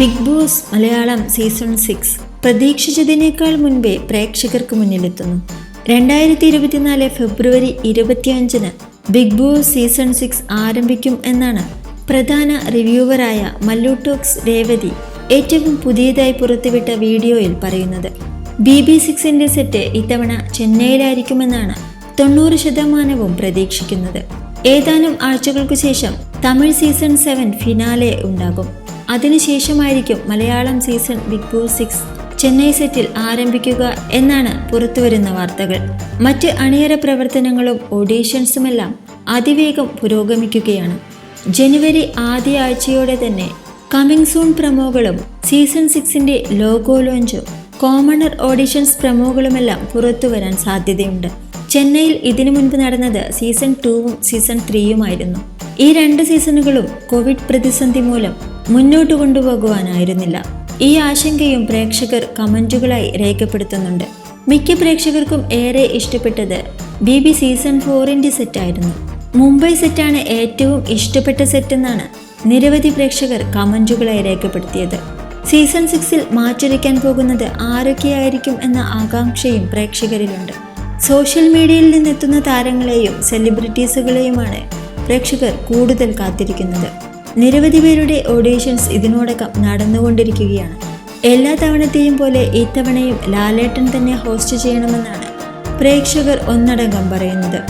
Big boss Malayalam season six പ്രതീക്ഷിച്ചതിനേക്കാൾ മുൻപേ പ്രേക്ഷകർക്ക് മുന്നിലെത്തുന്നു. രണ്ടായിരത്തി ഇരുപത്തിനാല് ഫെബ്രുവരി ഇരുപത്തിയഞ്ചിന് ബിഗ് ബോസ് സീസൺ സിക്സ് ആരംഭിക്കും എന്നാണ് പ്രധാന റിവ്യൂവറായ മല്ലു ടോക്സ് രേവതി ഏറ്റവും പുതിയതായി പുറത്തുവിട്ട വീഡിയോയിൽ പറയുന്നത്. ബി ബി സിക്സിന്റെ സെറ്റ് ഇത്തവണ ചെന്നൈയിലായിരിക്കുമെന്നാണ് തൊണ്ണൂറ് ശതമാനവും പ്രതീക്ഷിക്കുന്നത്. ഏതാനും ആഴ്ചകൾക്കു ശേഷം തമിഴ് സീസൺ സെവൻ ഫിനാലെ ഉണ്ടാകും. അതിനുശേഷമായിരിക്കും Malayalam season big boss six Chennai സെറ്റിൽ ആരംഭിക്കുക എന്നാണ് പുറത്തുവരുന്ന വാർത്തകൾ. മറ്റ് അണിയറ പ്രവർത്തനങ്ങളും ഓഡീഷൻസുമെല്ലാം അതിവേഗം പുരോഗമിക്കുകയാണ്. ജനുവരി ആദ്യ ആഴ്ചയോടെ തന്നെ കമ്മിങ് സൂൺ പ്രമോകളും സീസൺ സിക്സിന്റെ ലോഗോ ലോഞ്ചും കോമണർ ഓഡിഷൻസ് പ്രമോകളുമെല്ലാം പുറത്തു വരാൻ സാധ്യതയുണ്ട്. ചെന്നൈയിൽ ഇതിനു മുൻപ് നടന്നത് സീസൺ ടൂവും സീസൺ ത്രീയുമായിരുന്നു. ഈ രണ്ട് സീസണുകളും കോവിഡ് പ്രതിസന്ധി മൂലം മുന്നോട്ട് കൊണ്ടുപോകുവാനായിരുന്നില്ല. ഈ ആശങ്കയും പ്രേക്ഷകർ കമന്റുകളായി രേഖപ്പെടുത്തുന്നുണ്ട്. മിക്ക പ്രേക്ഷകർക്കും ഏറെ ഇഷ്ടപ്പെട്ടത് ബി ബി സീസൺ ഫോറിന്റെ സെറ്റായിരുന്നു. മുംബൈ സെറ്റാണ് ഏറ്റവും ഇഷ്ടപ്പെട്ട സെറ്റ് എന്നാണ് നിരവധി പ്രേക്ഷകർ കമന്റുകളായി രേഖപ്പെടുത്തിയത്. സീസൺ സിക്സിൽ മാറ്റുരയ്ക്കാൻ പോകുന്നത് ആരൊക്കെയായിരിക്കും എന്ന ആകാംക്ഷയും പ്രേക്ഷകരിലുണ്ട്. സോഷ്യൽ മീഡിയയിൽ നിന്നെത്തുന്ന താരങ്ങളെയും സെലിബ്രിറ്റീസുകളെയുമാണ് പ്രേക്ഷകർ കൂടുതൽ കാത്തിരിക്കുന്നത്. നിരവധി പേരുടെ ഓഡീഷൻസ് ഇതിനോടകം നടന്നുകൊണ്ടിരിക്കുകയാണ്. എല്ലാ തവണത്തെയും പോലെ ഇത്തവണയും ലാലേട്ടൻ തന്നെ ഹോസ്റ്റ് ചെയ്യണമെന്നാണ് പ്രേക്ഷകർ ഒന്നടങ്കം പറയുന്നത്.